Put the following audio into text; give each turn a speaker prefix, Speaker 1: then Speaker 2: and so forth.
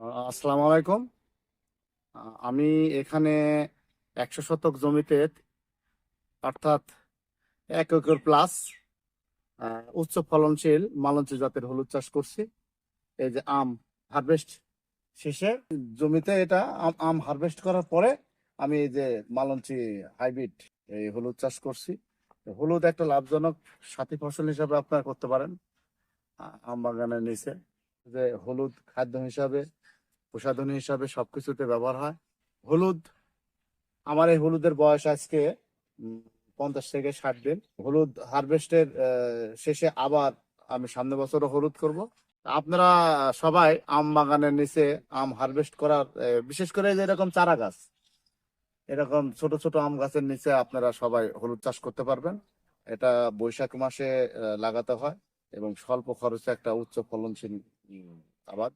Speaker 1: আসসালামু আলাইকুম আমি এখানে একশো শতক জমিতে, অর্থাৎ এক একর প্লাস উচ্চ ফলনশীল মালঞ্চি জাতের হলুদ চাষ করছি। এই যে আম হারভেস্ট শেষে জমিতে এটা আম হারভেস্ট করার পরে আমি এই যে মালঞ্চি হাইব্রিড এই হলুদ চাষ করছি। হলুদ একটা লাভজনক সাথী ফসল হিসাবে আপনারা করতে পারেন আম বাগানের নিচে। যে হলুদ খাদ্য হিসাবে প্রসাধনী হিসাবে সবকিছুতে ব্যবহার হয়। হলুদ, আমার এই হলুদের বয়স আজকে পঞ্চাশ থেকে ষাট দিন। হলুদ হারভেস্টের শেষে আবার আমি সামনে বছরও হলুদ করব। আপনারা সবাই আম বাগানের নিচে আম হারভেস্ট করার বিশেষ করে এরকম চারা গাছ, এরকম ছোট ছোট আম গাছের নিচে আপনারা সবাই হলুদ চাষ করতে পারবেন। এটা বৈশাখ মাসে লাগাতে হয় এবং স্বল্প খরচে একটা উচ্চ ফলনশীল আবাদ।